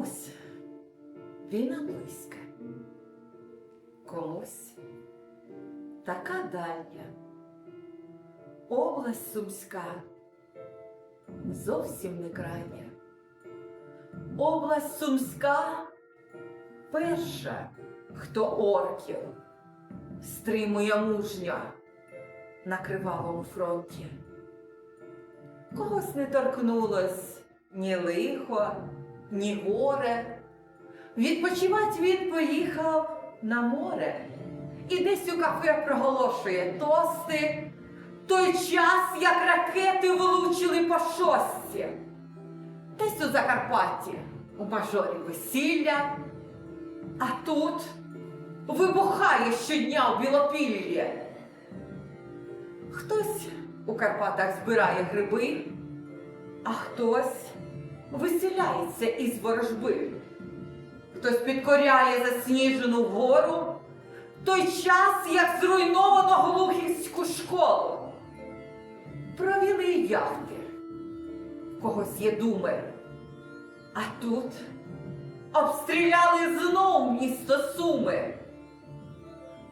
Комусь війна близька, комусь така дальня. Область Сумська зовсім не крайня. Область Сумська перша, хто орків стримує мужньо на кривавому фронті. Когось не торкнулось ні лихо, ні горе. Відпочивать він поїхав на море і десь у кафе проголошує тости. Той час, як ракети вилучили по шості. Десь у Закарпатті у мажорі весілля, а тут вибухає щодня у Білопіллі. Хтось у Карпатах збирає гриби, а хтось виселяється із ворожби. Хтось підкоряє засніжену гору той час, як зруйновано Глухівську школу. Провіли яхти, когось є думи. А тут обстріляли знов місто Суми.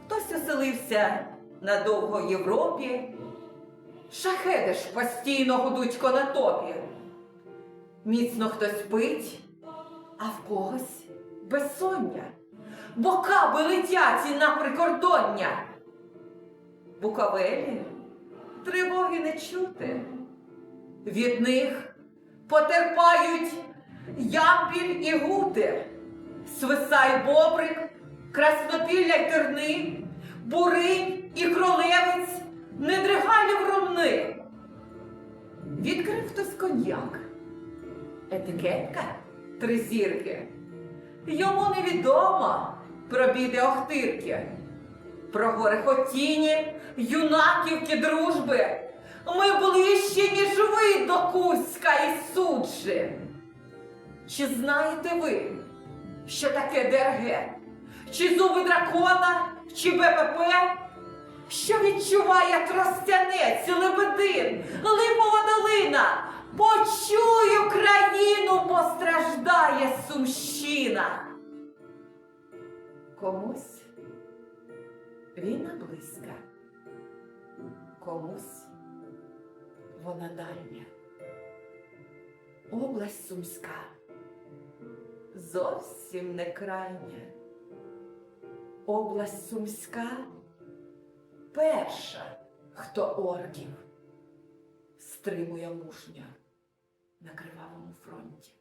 Хтось оселився надовго в Європі, шахеди ж постійно гудуть конотопі. Міцно хтось спить, а в когось безсоння, бо каби летять і на прикордоння. Буковелі тривоги не чути. Від них потерпають ямпіль і гути, свисай бобрик, краснопілля й терни, буринь і кролевець, недригайлів ромни. Відкрив хтось коньяк, етикетка три зірки. Йому невідомо про біди Охтирки, про горехотіні, юнаківки дружби. Ми ближче, ніж ви до Кузька і суджі. Чи знаєте ви, що таке ДРГ? Чи зуби дракона, чи БПП? Що відчуває тростянець, лебедин, липова долина? Почуй Україну, постраждає Сумщина. Комусь війна близька, комусь вона дальня. Область Сумська зовсім не крайня. Область Сумська перша, хто орків стримує мужньо на кривавому фронті.